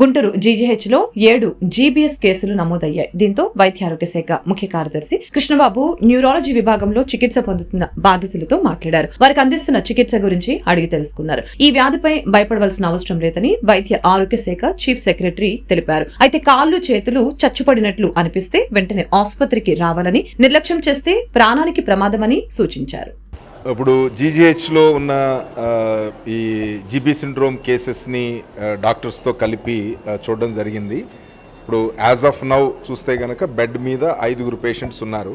గుంటూరు జీజీహెచ్లో ఏడు జీబీఎస్ కేసులు నమోదయ్యాయి. దీంతో వైద్య ఆరోగ్య శాఖ ముఖ్య కార్యదర్శి కృష్ణబాబు న్యూరాలజీ విభాగంలో చికిత్స పొందుతున్న బాధితులతో మాట్లాడారు. వారికి అందిస్తున్న చికిత్స గురించి అడిగి తెలుసుకున్నారు. ఈ వ్యాధిపై భయపడవలసిన అవసరం లేదని వైద్య ఆరోగ్య శాఖ చీఫ్ సెక్రటరీ తెలిపారు. అయితే కాళ్ళు చేతులు చచ్చుపడినట్లు అనిపిస్తే వెంటనే ఆసుపత్రికి రావాలని నిర్లక్ష్యం చేస్తే ప్రాణానికి ప్రమాదమని సూచించారు. ఇప్పుడు జీజీహెచ్లో ఉన్న ఈ జీబీ సిండ్రోమ్ కేసెస్ని డాక్టర్స్తో కలిపి చూడడం జరిగింది. ఇప్పుడు యాజ్ ఆఫ్ నౌ చూస్తే కనుక బెడ్ మీద ఐదుగురు పేషెంట్స్ ఉన్నారు.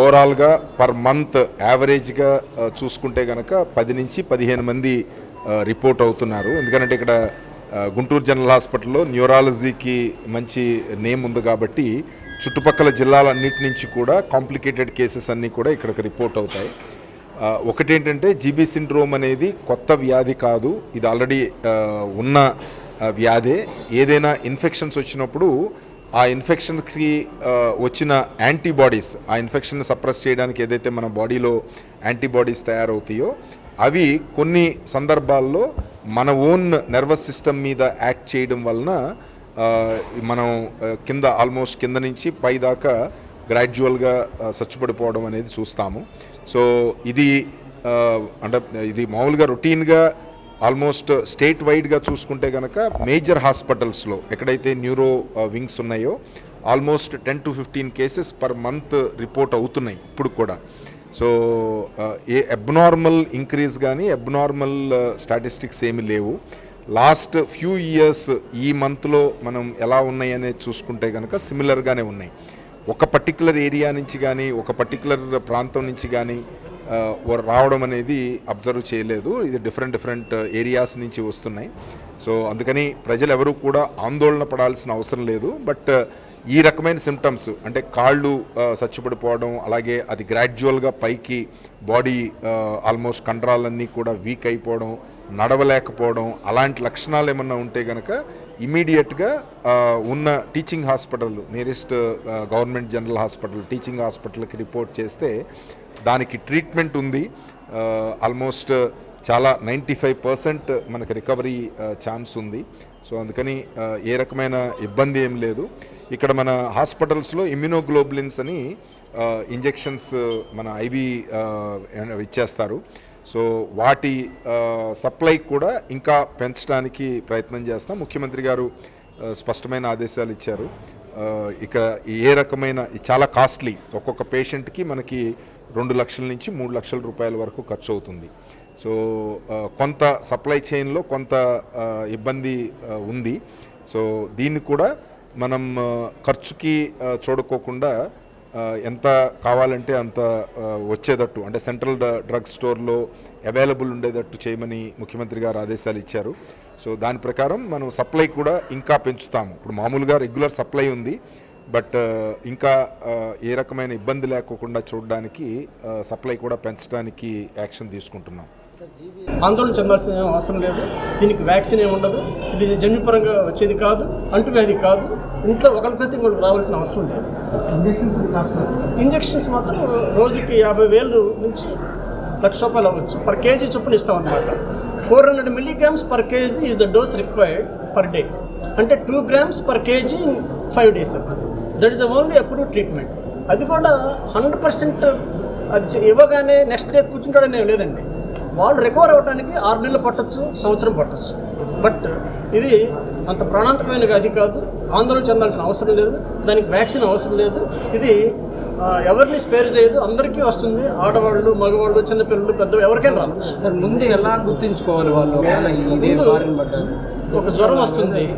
ఓవరాల్గా పర్ మంత్ యావరేజ్గా చూసుకుంటే కనుక పది నుంచి పదిహేను మంది రిపోర్ట్ అవుతున్నారు. ఎందుకంటే ఇక్కడ గుంటూరు జనరల్ హాస్పిటల్లో న్యూరాలజీకి మంచి నేమ్ ఉంది కాబట్టి చుట్టుపక్కల జిల్లాలన్నిటి నుంచి కూడా కాంప్లికేటెడ్ కేసెస్ అన్నీ కూడా ఇక్కడికి రిపోర్ట్ అవుతాయి. ఒకటేంటంటే జీబీ సిండ్రోమ్ అనేది కొత్త వ్యాధి కాదు. ఇది ఆల్రెడీ ఉన్న వ్యాధే. ఏదైనా ఇన్ఫెక్షన్స్ వచ్చినప్పుడు ఆ ఇన్ఫెక్షన్కి వచ్చిన యాంటీబాడీస్ ఆ ఇన్ఫెక్షన్ సప్రెస్ చేయడానికి ఏదైతే మన బాడీలో యాంటీబాడీస్ తయారవుతాయో అవి కొన్ని సందర్భాల్లో మన ఓన్ నర్వస్ సిస్టమ్ మీద యాక్ట్ చేయడం వలన మనం కింద ఆల్మోస్ట్ కింద నుంచి పై దాకా గ్రాడ్యువల్గా సచ్చుపడిపోవడం అనేది చూస్తాము. సో ఇది అంటే ఇది మామూలుగా రొటీన్గా ఆల్మోస్ట్ స్టేట్ వైడ్గా చూసుకుంటే కనుక మేజర్ హాస్పిటల్స్లో ఎక్కడైతే న్యూరో వింగ్స్ ఉన్నాయో almost ten to fifteen cases per month report అవుతున్నాయి ఇప్పుడు కూడా. సో ఏ అబ్నార్మల్ ఇంక్రీజ్ కానీ అబ్నార్మల్ స్టాటిస్టిక్స్ ఏమి లేవు. లాస్ట్ ఫ్యూ ఇయర్స్ ఈ మంత్లో మనం ఎలా ఉన్నాయి అనేది చూసుకుంటే కనుక సిమిలర్గానే ఉన్నాయి. ఒక పర్టికులర్ ఏరియా నుంచి కానీ ఒక పర్టికులర్ ప్రాంతం నుంచి కానీ రావడం అనేది అబ్జర్వ్ చేయలేదు. ఇది డిఫరెంట్ డిఫరెంట్ ఏరియాస్ నుంచి వస్తున్నాయి. సో అందుకని ప్రజలు ఎవరు కూడా ఆందోళన పడాల్సిన అవసరం లేదు. బట్ ఈ రకమైన సిమ్టమ్స్ అంటే కాళ్ళు సచ్చిపడిపోవడం అలాగే అది గ్రాడ్యువల్గా పైకి బాడీ ఆల్మోస్ట్ కండరాలన్నీ కూడా వీక్ అయిపోవడం నడవలేకపోవడం అలాంటి లక్షణాలు ఏమన్నా ఉంటే కనుక ఇమీడియట్గా ఉన్న teaching hospital nearest government general hospital teaching హాస్పిటల్కి రిపోర్ట్ చేస్తే దానికి ట్రీట్మెంట్ ఉంది. ఆల్మోస్ట్ చాలా నైంటీ ఫైవ్ పర్సెంట్ మనకి రికవరీ ఛాన్స్ ఉంది. సో అందుకని ఏ రకమైన ఇబ్బంది ఏం లేదు. ఇక్కడ మన హాస్పిటల్స్లో ఇమ్యునోగ్లోబులిన్స్ అని ఇంజెక్షన్స్ మన ఐవి ఇచ్చేస్తారు. సో వాటి సప్లై కూడా ఇంకా పెంచడానికి ప్రయత్నం చేస్తాం. ముఖ్యమంత్రి గారు స్పష్టమైన ఆదేశాలు ఇచ్చారు. ఇక్కడ ఏ రకమైన చాలా కాస్ట్లీ ఒక్కొక్క పేషెంట్కి మనకి రెండు లక్షల నుంచి మూడు లక్షల రూపాయల వరకు ఖర్చు అవుతుంది సో కొంత సప్లై చైన్లో కొంత ఇబ్బంది ఉంది. సో దీన్ని కూడా మనం ఖర్చుకి చూడకోకుండా చూడుకోకుండా ఎంత కావాలంటే అంత వచ్చేటట్టు అంటే సెంట్రల్ డ్రగ్ స్టోర్లో అవైలబుల్ ఉండేటట్టు చేయమని ముఖ్యమంత్రి గారు ఆదేశాలు ఇచ్చారు. సో దాని ప్రకారం మనం సప్లై కూడా ఇంకా పెంచుతాము. ఇప్పుడు మామూలుగా రెగ్యులర్ సప్లై ఉంది. బట్ ఇంకా ఏ రకమైన ఇబ్బంది లేకోకుండా చూడడానికి సప్లై కూడా పెంచడానికి యాక్షన్ తీసుకుంటున్నాం. ఆందోళన చెందాల్సిన అవసరం లేదు. దీనికి వ్యాక్సిన్ ఏమి ఉండదు. ఇది జన్యుపరంగా వచ్చేది కాదు అంటువ్యాధి కాదు. ఇంట్లో ఒకరికి వస్తే ఇంకొకరికి రావాల్సిన అవసరం లేదు. ఇంజెక్షన్స్ మాత్రం రోజుకి యాభై వేలు నుంచి లక్ష రూపాయలు అవ్వచ్చు. పర్ కేజీ చొప్పున ఇస్తాం అనమాట four hundred milligrams per KG is the dose required per day అంటే two grams per KG in five days that is the only approve treatment అది కూడా హండ్రెడ్ పర్సెంట్ అది ఇవ్వగానే నెక్స్ట్ డే కూర్చుంటాడని లేదండి. వాళ్ళు రికవర్ అవ్వడానికి ఆరు నెలలు పట్టొచ్చు సంవత్సరం పట్టొచ్చు. బట్ ఇది అంత ప్రాణాంతకమైన వ్యాధి కాదు. ఆందోళన చెందాల్సిన అవసరం లేదు. దానికి వ్యాక్సిన్ అవసరం లేదు. ఇది ఎవరిని స్పేర్ చేయదు. అందరికీ వస్తుంది. ఆడవాళ్ళు మగవాళ్ళు చిన్నపిల్లలు పెద్ద ఎవరికైనా రావచ్చు. సార్ ముందు ఎలా గుర్తించుకోవాలి వాళ్ళు? ఒక జ్వరం వస్తుంది.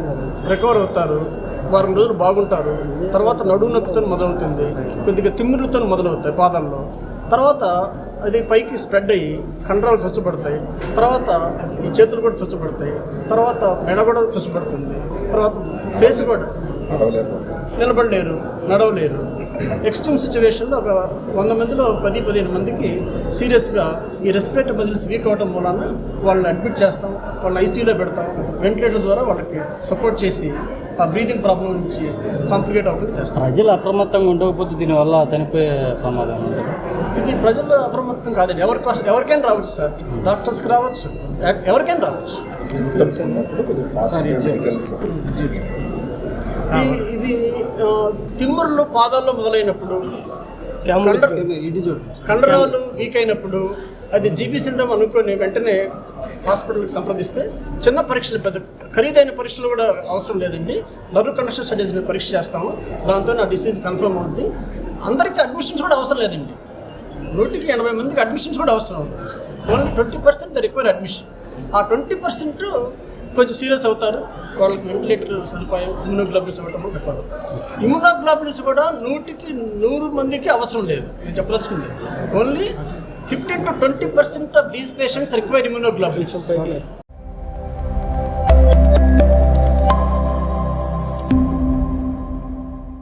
రికవర్ అవుతారు. వారం రోజులు బాగుంటారు. తర్వాత నడుము నొప్పితో మొదలవుతుంది. కొద్దిగా తిమ్మిరుతో మొదలవుతాయి పాదాల్లో. తర్వాత అది పైకి స్ప్రెడ్ అయ్యి కండరాలు చచ్చుపడతాయి తర్వాత ఈ చేతులు కూడా చచ్చుపడతాయి తర్వాత మెడ కూడా చచ్చుపడుతుంది తర్వాత ఫేస్ కూడా నిలబడలేరు నడవలేరు. ఎక్స్ట్రీమ్ సిచ్యువేషన్లో ఒక వంద మందిలో పది పదిహేను మందికి సీరియస్గా ఈ రెస్పిరేటరీ మజిల్స్ వీక్ అవడం మూలాన వాళ్ళని అడ్మిట్ చేస్తాం వాళ్ళని ఐసీయూలో పెడతాం వెంటిలేటర్ ద్వారా వాళ్ళకి సపోర్ట్ చేసి ఆ బ్రీతింగ్ ప్రాబ్లం నుంచి కాంప్లికేట్ అవ్వకుండా చేస్తాం. ప్రజలు అప్రమత్తంగా ఉండకపోతే దీనివల్ల చనిపోయే ప్రమాదం ఉంది. ఇది ప్రజలు అప్రమత్తం కాదండి. ఎవరికి ఎవరికైనా రావచ్చు సార్. డాక్టర్స్కి రావచ్చు. ఎవరికైనా రావచ్చు. ఈ- ఇది తిమ్మరులు పాదాల్లో మొదలైనప్పుడు కండరాలు వీక్ అయినప్పుడు అది జీబీ సిండ్రోమ్ అనుకొని వెంటనే హాస్పిటల్కి సంప్రదిస్తే చిన్న పరీక్షలు పెద్ద ఖరీదైన పరీక్షలు కూడా అవసరం లేదండి. నర్వ్ కండక్షన్ స్టడీస్ మేము పరీక్ష చేస్తాము. దాంతో నా డిసీజ్ కన్ఫర్మ్ అవుద్ది. అందరికీ అడ్మిషన్స్ కూడా అవసరం లేదండి. నూటికి ఎనభై మందికి అడ్మిషన్స్ కూడా అవసరం. Only twenty percent the require admission ఆ ట్వంటీ పర్సెంట్ కొంచెం సీరియస్ అవుతారు. వాళ్ళకి వెంటిలేటర్ సదుపాయం ఇమ్యూనోగ్లోబుల్స్ ఇవ్వటం రికార్డు ఇమ్యూనోగ్లోబుల్స్ కూడా నూటికి నూరు మందికి అవసరం లేదు. నేను చెప్పదలుచుకుంది. Only fifteen to twenty percent of these patients require immunoglobulins